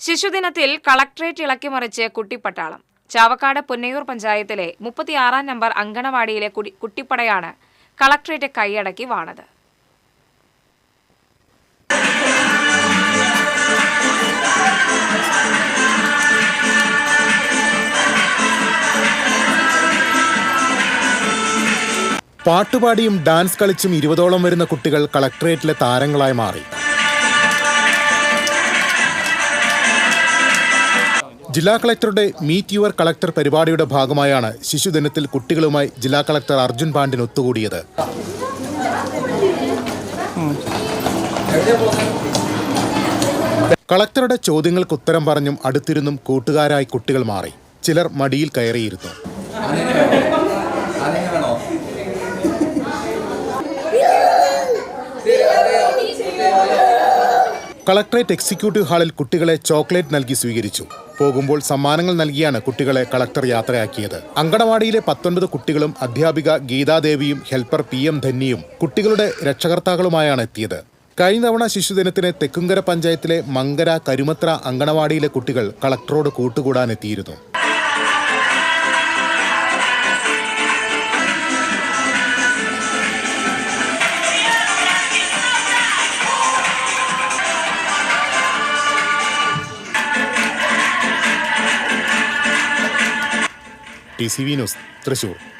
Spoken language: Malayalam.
ശിശുദിനത്തിൽ കളക്ട്രേറ്റ് ഇളക്കിമറിച്ച് കുട്ടിപ്പട്ടാളം. ചാവക്കാട് പുന്നയൂർ പഞ്ചായത്തിലെ മുപ്പത്തിയാറാം നമ്പർ അങ്കണവാടിയിലെ കുട്ടിപ്പടയാണ് കളക്ട്രേറ്റ് കൈയടക്കി വാണത്. പാട്ടുപാടിയും ഡാൻസ് കളിച്ചും ഇരുപതോളം വരുന്ന കുട്ടികൾ കളക്ടറേറ്റിലെ താരങ്ങളായി മാറി. ജില്ലാ കളക്ടറുടെ മീറ്റ് യുവർ കളക്ടർ പരിപാടിയുടെ ഭാഗമായാണ് ശിശുദിനത്തിൽ കുട്ടികളുമായി ജില്ലാ കളക്ടർ അർജുൻ പാണ്ഡ്യൻ ഒത്തുകൂടിയത്. കളക്ടറുടെ ചോദ്യങ്ങൾക്ക് ഉത്തരം പറഞ്ഞും അടുത്തിരുന്നും കൂട്ടുകാരായി കുട്ടികൾ മാറി. ചിലർ മടിയിൽ കയറിയിരുന്നു. കളക്ടറേറ്റ് എക്സിക്യൂട്ടീവ് ഹാളിൽ കുട്ടികളെ ചോക്ലേറ്റ് നൽകി സ്വീകരിച്ചു. പോകുമ്പോൾ സമ്മാനങ്ങൾ നൽകിയാണ് കുട്ടികളെ കളക്ടർ യാത്രയാക്കിയത്. അങ്കണവാടിയിലെ പത്തൊൻപത് കുട്ടികളും അധ്യാപിക ഗീതാദേവിയും ഹെൽപ്പർ പി എം ധന്യയും കുട്ടികളുടെ രക്ഷകർത്താക്കളുമായാണ് എത്തിയത്. കഴിഞ്ഞ തവണ ശിശുദിനത്തിന് തെക്കുംകര പഞ്ചായത്തിലെ മങ്കര കരുമത്ര അങ്കണവാടിയിലെ കുട്ടികൾ കളക്ടറോട് കൂട്ടുകൂടാനെത്തിയിരുന്നു. PC Vinos 3U.